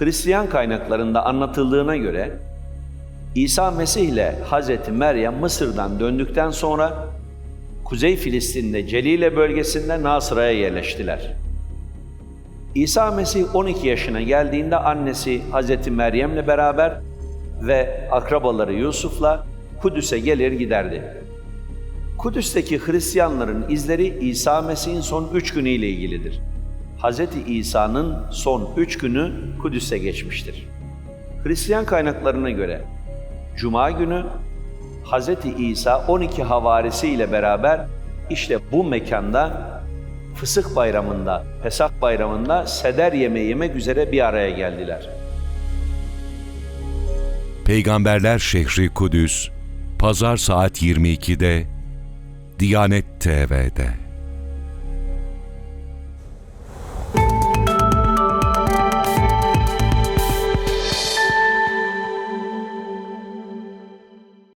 Hristiyan kaynaklarında anlatıldığına göre İsa Mesih ile Hazreti Meryem Mısır'dan döndükten sonra Kuzey Filistin'de Celile bölgesinde Nasıra'ya yerleştiler. İsa Mesih 12 yaşına geldiğinde annesi Hazreti Meryem'le beraber ve akrabaları Yusuf'la Kudüs'e gelir giderdi. Kudüs'teki Hristiyanların izleri İsa Mesih'in son üç günü ile ilgilidir. Hz. İsa'nın son üç günü Kudüs'e geçmiştir. Hristiyan kaynaklarına göre Cuma günü Hz. İsa 12 havarisi ile beraber işte bu mekanda Fısık bayramında, Pesah bayramında seder yemeği yemek üzere bir araya geldiler. Peygamberler şehri Kudüs, Pazar saat 22'de Diyanet TV'de.